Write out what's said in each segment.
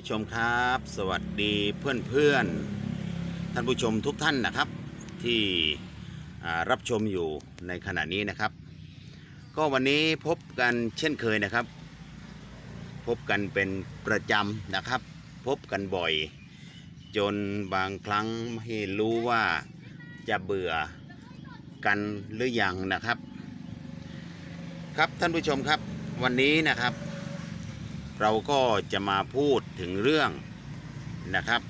ผู้ชมครับ สวัสดีเพื่อนเพื่อนๆท่านผู้ชมทุกท่านนะครับ ที่รับชมอยู่ในขณะนี้นะครับ ก็วันนี้พบกันเช่นเคยนะครับ พบกันเป็นประจำนะครับ พบกันบ่อย จนบางครั้งไม่รู้ว่าจะเบื่อกันหรือยังนะครับ ครับท่านผู้ชมครับวันนี้นะครับ เราก็จะมาพูดถึงเรื่องนะครับ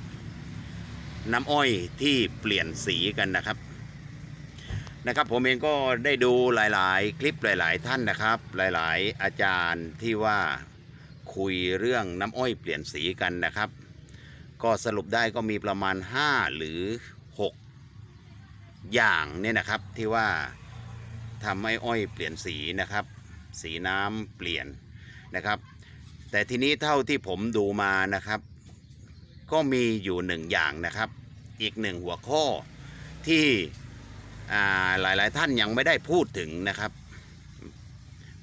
น้ำอ้อยที่เปลี่ยนสีกันนะครับ นะครับผมเองก็ได้ดูหลาย ๆ คลิปหลาย ๆ ท่านนะครับ หลาย ๆ อาจารย์ที่ว่าคุยเรื่องน้ำอ้อยเปลี่ยนสีกันนะครับ ก็สรุปได้ก็มีประมาณ 5 หรือ 6 อย่างเนี่ยนะครับที่ว่าทำให้อ้อยเปลี่ยนสีนะครับ สีน้ำเปลี่ยนนะครับ แต่ทีนี้เท่าที่ผมดูมานะครับ ก็มีอยู่หนึ่งอย่างนะครับ อีกหนึ่งหัวข้อที่อ่าหลายๆท่านยังไม่ได้พูดถึงนะครับ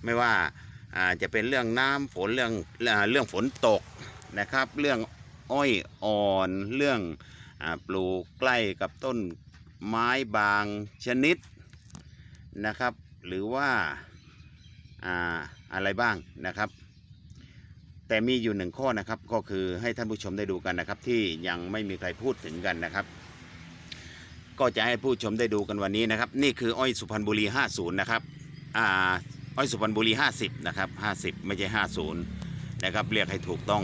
ไม่ว่าาจะเป็นเรื่องน้ำฝนเรื่องเรื่องฝนตกนะครับ เรื่องอ้อยอ่อนเรื่องอปลูกใกล้กับต้นไม้บางชนิดนะครับ หรือว่าอ่าอะไรบ้างนะครับ แต่มีอยู่หนึ่งข้อนะครับก็คือให้ท่านผู้ชมได้ดูกันนะครับ ที่ยังไม่มีใครพูดถึงกันนะครับ ก็จะให้ผู้ชมได้ดูกันวันนี้นะครับ นี่คืออ้อยสุพรรณบุรี 50 นะครับอ่าอ้อยสุพรรณบุรี 50 นะครับ 50 ไม่ใช่ 50 นะครับ เรียกให้ถูกต้อง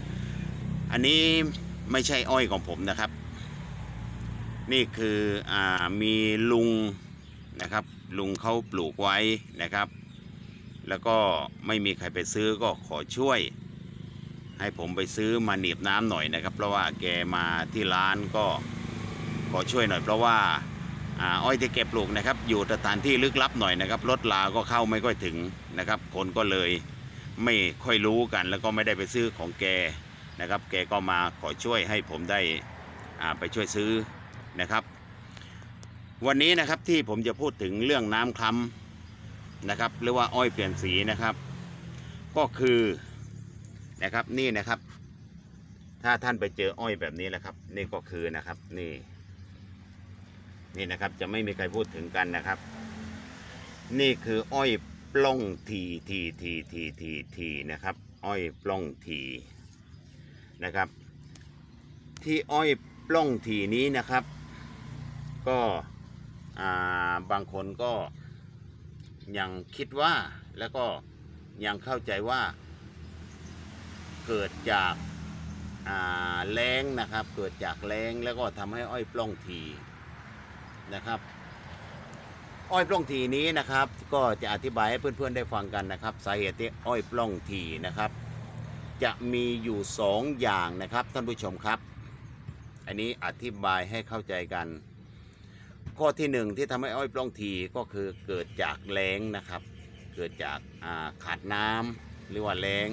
50 อันนี้ไม่ใช่อ้อยของผมนะครับ นี่คืออ่ามีลุงนะครับ ลุงเขาปลูกไว้นะครับ แล้วก็ไม่มีใครไปซื้อก็ขอช่วย ให้ผมไปซื้อมาหนีบน้ำหน่อยนะครับ เพราะว่าแกมาที่ร้านก็ขอช่วยหน่อย เพราะว่าอ้อยที่แกปลูกนะครับ อยู่สถานที่ลึกลับหน่อยนะครับรถลาก็เข้าไม่ค่อยถึงนะครับ คนก็เลยไม่ค่อยรู้กัน แล้วก็ไม่ได้ไปซื้อของแกนะครับ แกก็มาขอช่วยให้ผมได้ไปช่วยซื้อนะครับ วันนี้นะครับที่ผมจะพูดถึงเรื่องน้ำคล้ำ นะครับ หรือว่าอ้อยเปลี่ยนสีนะครับ ก็คือนะครับนี่นะครับ ถ้าท่านไปเจออ้อยแบบนี้แหละครับ นี่ก็คือนะครับนี่ นี่นะครับจะไม่มีใครพูดถึงกันนะครับ นี่คืออ้อยปล้องทีทีทีทีทีทีนะครับ อ้อยปล้องทีนะครับ ที่อ้อยปล้องทีนี้นะครับ ก็บางคนก็ ยังคิดว่าแล้วก็ยังเข้าใจว่า เกิดจากาแรงนะครับ เกิดจากแรงแล้วก็ทำให้อ้อยปล้องทีนะครับ อ้อยปล้องทีนี้นะครับ ก็จะอธิบายให้เพื่อนๆได้ฟังกันนะครับสาเหตุที่อ้อยปล้องทีนะครับ จะมีอยู่สองอย่างนะครับท่านผู้ชมครับ อันนี้อธิบายให้เข้าใจกัน ข้อที่หนึ่งที่ทำให้อ้อยปล้องทีก็คือเกิดจากแรงนะครับ เกิดจากาขาดน้ำหรือว่าแรง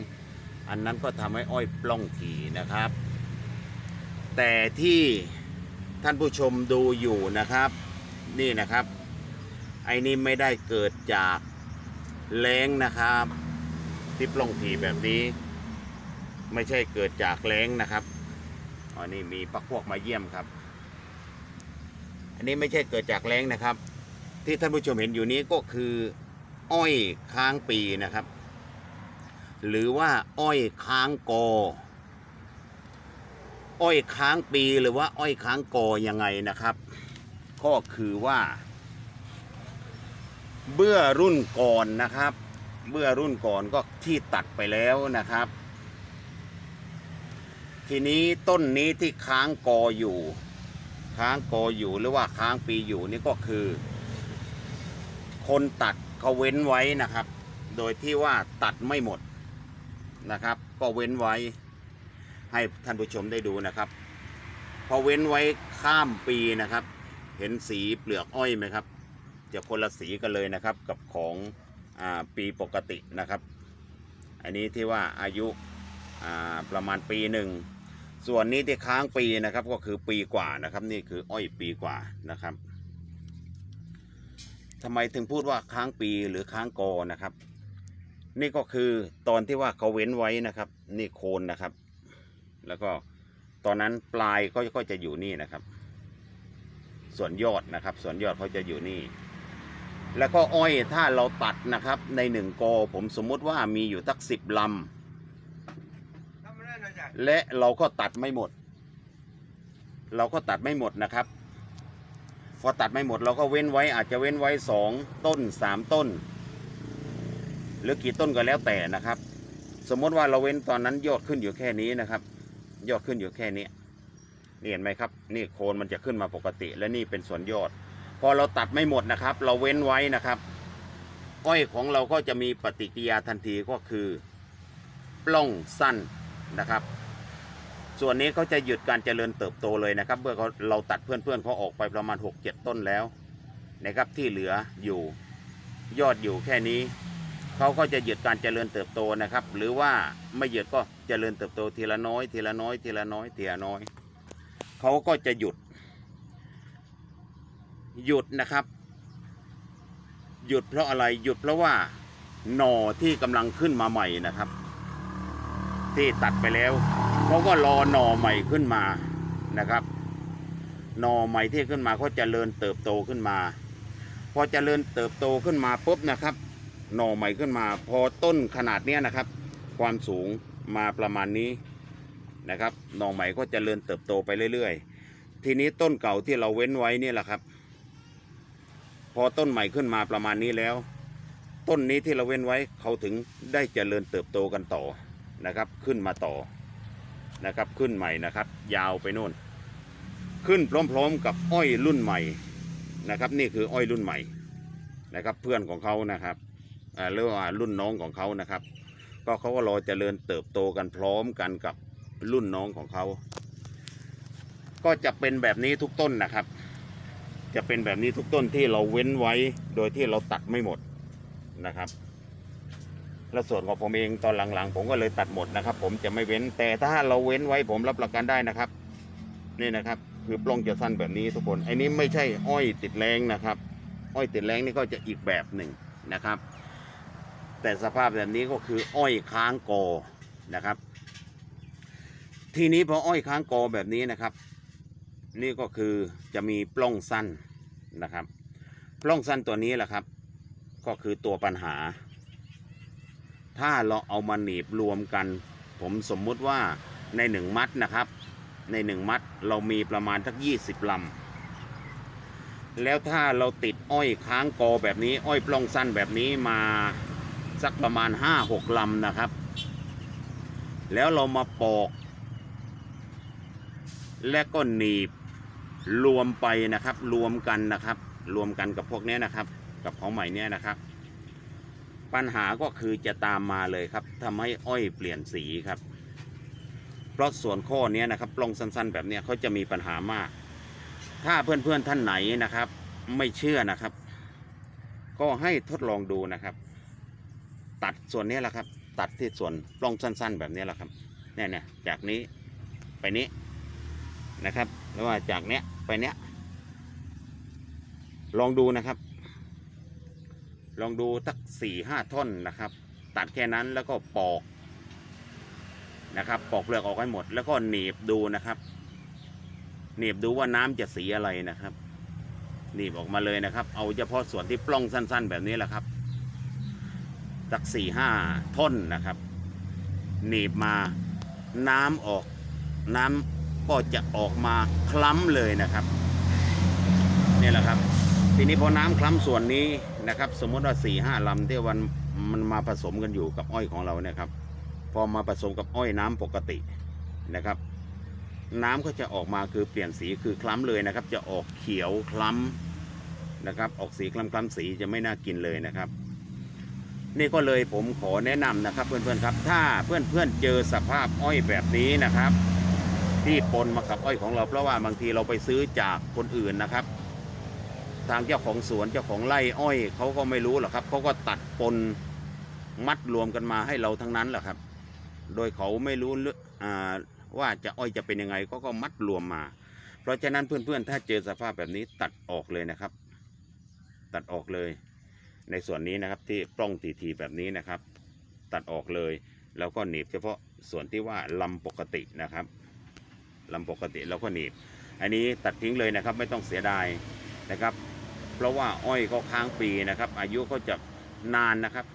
อันนั้นก็ทำให้อ้อยปล้องทีนะครับ แต่ที่ท่านผู้ชมดูอยู่นะครับ นี่นะครับ ไอ้นี่ไม่ได้เกิดจากแรงนะครับ ที่ปล้องทีแบบนี้ ไม่ใช่เกิดจากแรงนะครับอันนี้มีปักพวกมาเยี่ยมครับ อันนี้ไม่ใช่เกิดจากแรงนะครับ ที่ท่านผู้ชมเห็นอยู่นี้ก็คืออ้อยค้างปีนะครับ หรือว่าอ้อยค้างกอ อ้อยค้างปีหรือว่าอ้อยค้างกอยังไงนะครับ ก็คือว่า เบื้อรุ่นก่อนนะครับ เบื้อรุ่นก่อนก็ที่ตัดไปแล้วนะครับ ทีนี้ต้นนี้ที่ค้างกออยู่ ค้างโกอยู่หรือว่าค้างปีอยู่นี่ก็คือ คนตัดเขาเว้นไว้นะครับ โดยที่ว่าตัดไม่หมดนะครับ ก็เว้นไว้ให้ท่านผู้ชมได้ดูนะครับ พอเว้นไว้ข้ามปีนะครับ เห็นสีเปลือกอ้อยไหมครับ จะคนละสีกันเลยนะครับกับของอปีปกตินะครับ อันนี้ที่ว่าอายุอ่าประมาณปีหนึ่ง ส่วนนี้ที่ค้างปีนะครับก็คือปีกว่านะครับ นี่คืออ้อยปีกว่านะครับทำไมถึงพูดว่าค้างปีหรือค้างกอนะครับ นี่ก็คือตอนที่ว่าเขาเว้นไว้นะครับ นี่โคนนะครับ แล้วก็ตอนนั้นปลายก็ก็จะอยู่นี่นะครับ ส่วนยอดนะครับ ส่วนยอดเขาจะอยู่นี่ แล้วก็อ้อยถ้าเราตัดนะครับ ในหนึ่งกอผมสมมุติว่ามีอยู่ตักสิบลำ และเราก็ตัดไม่หมด เราก็ตัดไม่หมดนะครับ พอตัดไม่หมดเราก็เว้นไว้อาจจะเว้นไว้สองต้นสามต้น หรือกี่ต้นก็แล้วแต่นะครับ สมมติว่าเราเว้นตอนนั้นยอดขึ้นอยู่แค่นี้นะครับ ยอดขึ้นอยู่แค่นี้นี่เห็นไหมครับ นี่โคนมันจะขึ้นมาปกติ และนี่เป็นส่วนยอด พอเราตัดไม่หมดนะครับ เราเว้นไว้นะครับ อ้อยของเราก็จะมีปฏิกิริยาทันทีก็คือ ปล้องสั้น นะครับ ส่วนนี้เขาจะหยุดการเจริญเติบโตเลยนะครับ เมื่อเขาเราตัดเพื่อนๆเขาออกไปประมาณ 6-7 ต้นแล้วนะครับที่เหลืออยู่ยอดอยู่แค่นี้เขาก็จะหยุดการเจริญเติบโตนะครับ หรือว่าไม่หยุดก็เจริญเติบโตทีละน้อย ทีละน้อยทีละน้อยทีละน้อยเขาก็จะหยุด หยุดนะครับ หยุดเพราะอะไรหยุดเพราะว่าหน่อที่กำลังขึ้นมาใหม่นะครับ ที่ตัดไปแล้วเขาก็รอหน่อใหม่ขึ้นมานะครับหน่อใหม่ที่ขึ้นมาเขาจเจริญเติบโตขึ้นมา พอจเจริญเติบโตขึ้นมาปุ๊บนะครับ หน่อใหม่ขึ้นมา พอต้นขนาดเนี้ยนะครับ ความสูงมาประมาณนี้นะครับหน่อใหม่ก็จเจริญเติบโตไปเรื่อย ๆ ทีนี้ต้นเก่าที่เราเว้นไว้นี่แหละครับ พอต้นใหม่ขึ้นมาประมาณนี้แล้ว ต้นนี้ที่เราเว้นไว้เขาถึงได้เจริญเติบโตกันต่อ นะครับ ขึ้นมาต่อนะครับขึ้นใหม่นะครับ ยาวไปโน่น ขึ้นพร้อมๆกับอ้อยรุ่นใหม่นะครับ นี่คืออ้อยรุ่นใหม่นะครับ เพื่อนของเขานะครับเรียกว่ารุ่นน้องของเขานะครับ ก็เขาก็รอเจริญเติบโตกันพร้อมกันกับรุ่นน้องของเขา ก็จะเป็นแบบนี้ทุกต้นนะครับ จะเป็นแบบนี้ทุกต้นที่เราเว้นไว้โดยที่เราตัดไม่หมดนะครับ และส่วนของผมเองตอนหลังๆ ผมก็เลยตัดหมดนะครับ ผมจะไม่เว้นแต่ถ้าเราเว้นไว้ผมรับประกันได้นะครับ นี่นะครับ คือปล้องจะสั้นแบบนี้ทุกคนไอ้นี้ไม่ใช่อ้อยติดแรงนะครับ อ้อยติดแรงนี่ก็จะอีกแบบหนึ่งนะครับ แต่สภาพแบบนี้ก็คืออ้อยค้างกอนะครับ ทีนี้พออ้อยค้างกอแบบนี้นะครับ นี่ก็คือจะมีปล้องสั้นนะครับ ปล้องสั้นตัวนี้แหละครับ ก็คือตัวปัญหา ถ้าเราเอามาหนีบรวมกัน ผมสมมุติว่าในหนึ่งมัดนะครับ ในหนึ่งมัดเรามีประมาณทักยี่สิบลำ แล้วถ้าเราติดอ้อยค้างกอแบบนี้ อ้อยปล้องสั้นแบบนี้มาสักประมาณห้าหกลำนะครับ แล้วเรามาปอก และก็หนีบรวมไปนะครับ รวมกันนะครับ รวมกันกับพวกนี้นะครับ กับของใหม่เนี้ยนะครับ ปัญหาก็คือจะตามมาเลยครับทำให้อ้อยเปลี่ยนสีครับ เพราะส่วนข้อเนี้ยนะครับปลงสั้นๆ แบบเนี้ยเขาจะมีปัญหามาก ถ้าเพื่อนๆท่านไหนนะครับ ไม่เชื่อนะครับ ก็ให้ทดลองดูนะครับ ตัดส่วนนี้แหละครับ ตัดที่ส่วนปลงสั้น ๆ แบบนี้แหละครับเนี่ยเนี่ยจากนี้ไปนี้นะครับ แล้วว่าจากเนี้ยไปเนี้ยลองดูนะครับ ลองดูสักสี่ห้าท่อนนะครับ ตัดแค่นั้นแล้วก็ปอกนะครับ ปอกเปลือกออกให้หมด แล้วก็หนีบดูนะครับ หนีบดูว่าน้ำจะสีอะไรนะครับ หนีบออกมาเลยนะครับ เอาเฉพาะส่วนที่ปล้องสั้น ๆ แบบนี้แหละครับสักสี่ห้าท่อนนะครับ หนีบมาน้ำออกน้ำก็จะออกมาคล้ำเลยนะครับนี่แหละครับ ทีนี้พอน้ำคล้ำส่วนนี้ นะครับ สมมติว่าสี่ห้าลำที่วันมันมาผสมกันอยู่กับอ้อยของเราเนี่ยครับ พอมาผสมกับอ้อยน้ำปกตินะครับ น้ำก็จะออกมาคือเปลี่ยนสีคือคล้ำเลยนะครับ จะออกเขียวคล้ำนะครับ ออกสีคล้ำคล้ำสีจะไม่น่ากินเลยนะครับ นี่ก็เลยผมขอแนะนำนะครับ เพื่อนๆครับ ถ้าเพื่อนๆเจอสภาพอ้อยแบบนี้นะครับ ที่ปนมากับอ้อยของเราเพราะว่าบางทีเราไปซื้อจากคนอื่นนะครับ ทางเจ้าของสวนเจ้าของไร่อ้อยเขาก็ไม่รู้หรอกครับเขาก็ตัดปนมัดรวมกันมาให้เราทั้งนั้นแหละครับ โดยเขาไม่รู้ว่าจะอ้อยจะเป็นยังไงก็ก็มัดรวมมา เพราะฉะนั้นเพื่อนๆ ถ้าเจอสภาพแบบนี้ตัดออกเลยนะครับ ตัดออกเลย ในส่วนนี้นะครับที่ปล้องทีทีๆแบบนี้นะครับ ตัดออกเลย แล้วก็หนีบเฉพาะส่วนที่ว่าลำปกตินะครับลำปกติแล้วก็หนีบ อันนี้ตัดทิ้งเลยนะครับ ไม่ต้องเสียดายนะครับ เพราะว่าอ้อยก็ค้างปีนะครับ อายุก็จะนานนะครับ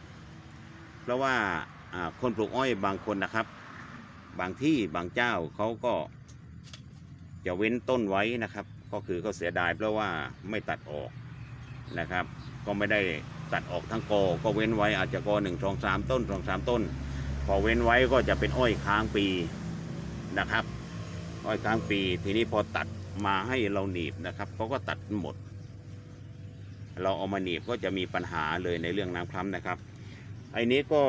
เพราะว่าอ่าคนปลูกอ้อยบางคนนะครับ บางที่บางเจ้าเขาก็จะเว้นต้นไว้นะครับ ก็คือเขาเสียดายเพราะว่าไม่ตัดออกนะครับ ก็ไม่ได้ตัดออกทั้งกอก็เว้นไว้อาจจะกอหนึ่งสองสามต้นสองสามต้น พอเว้นไว้ก็จะเป็นอ้อยค้างปีนะครับ อ้อยค้างปี ทีนี้พอตัดมาให้เราหนีบนะครับเขาก็ตัดหมด เราเอามาหนีบก็จะมีปัญหาเลยในเรื่องน้ำคล้ำนะครับไอ้นี้ก็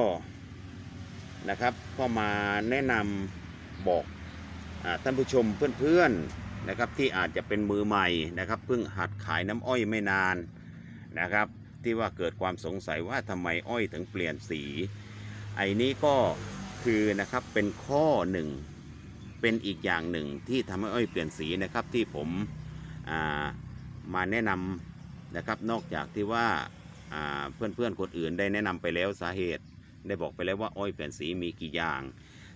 นะครับก็มาแนะนำบอกอท่านผู้ชมเพื่อนๆนะครับที่อาจจะเป็นมือใหม่นะครับเพิ่งหัดขายน้ำอ้อยไม่นานนะครับที่ว่าเกิดความสงสัยว่าทำไมอ้อยถึงเปลี่ยนสี ไอ้นี้ก็คือนะครับเป็นข้อหนึ่งเป็นอีกอย่างหนึ่งที่ทำให้อ้อยเปลี่ยนสีนะครับที่ผมามาแนะนำ นะครับ นอกจากที่ว่าอ่าเพื่อนๆคนอื่นได้แนะนำไปแล้วสาเหตุ ได้บอกไปแล้วว่าอ้อยเปลี่ยนสีมีกี่อย่าง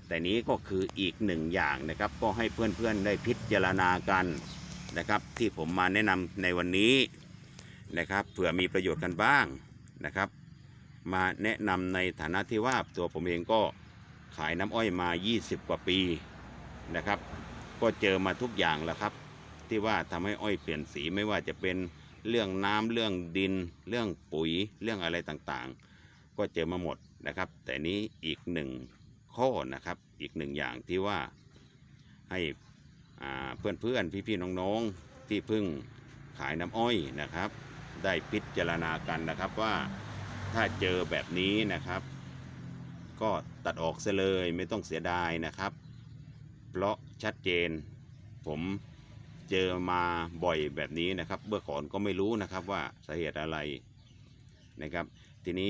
แต่นี้ก็คืออีกหนึ่งอย่างนะครับ ก็ให้เพื่อนๆได้พิจารณากันนะครับ ที่ผมมาแนะนำในวันนี้นะครับเผื่อมีประโยชน์กันบ้างนะครับ มาแนะนำในฐานะที่ว่าตัวผมเองก็ขายน้ำอ้อยมา 20 กว่าปีนะครับ ก็เจอมาทุกอย่างแล้วครับ ที่ว่าทำให้อ้อยเปลี่ยนสีไม่ว่าจะเป็น เรื่องน้ำเรื่องดิน เรื่องปุ๋ยเรื่องอะไรต่างๆ ก็เจอมาหมดนะครับ แต่นี้อีกหนึ่งข้อนะครับ อีกหนึ่งอย่างที่ว่าให้เพื่อนๆพี่ๆน้องๆที่เพิ่งขายน้ำอ้อยนะครับ ได้พิจารณากันนะครับว่าถ้าเจอแบบนี้นะครับ ก็ตัดออกเสียเลยไม่ต้องเสียดายนะครับ เพราะชัดเจนผม เจอมาบ่อยแบบนี้นะครับเมื่อก่อนก็ไม่รู้นะครับว่าสาเหตุอะไรนะครับ ทีนี้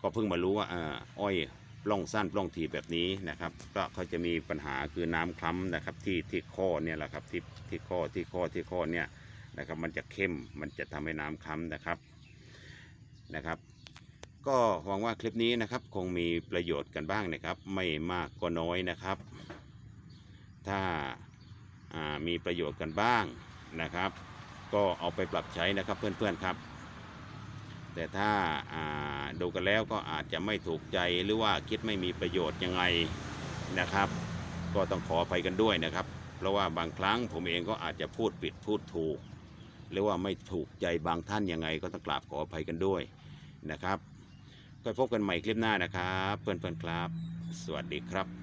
ก็เพิ่งมารู้ว่าอาอ้อยปล้องสั้นปล้องทีแบบนี้นะครับ ก็เขาจะมีปัญหาคือน้ำคล้ำนะครับที่ที่ข้อเนี่ยแหละครับที่ที่ข้อที่ข้อที่ข้อเนี่ยนะครับ มันจะเข้มมันจะทำให้น้ำคล้ำนะครับนะครับ ก็หวังว่าคลิปนี้นะครับ คงมีประโยชน์กันบ้างนะครับ ไม่มากก็น้อยนะครับ ถ้า มีประโยชน์กันบ้างนะครับ ก็เอาไปปรับใช้นะครับเพื่อนๆครับ แต่ถ้าาดูกันแล้วก็อาจจะไม่ถูกใจหรือว่าคิดไม่มีประโยชน์ยังไงนะครับ ก็ต้องขออภัยกันด้วยนะครับ เพราะว่าบางครั้งผมเองก็อาจจะพูดผิดพูดถูก หรือว่าไม่ถูกใจบางท่านยังไง ก็ต้องกราบขออภัยกันด้วยนะครับก็พบกันใหม่คลิปหน้านะครับ เพื่อนๆครับ สวัสดีครับ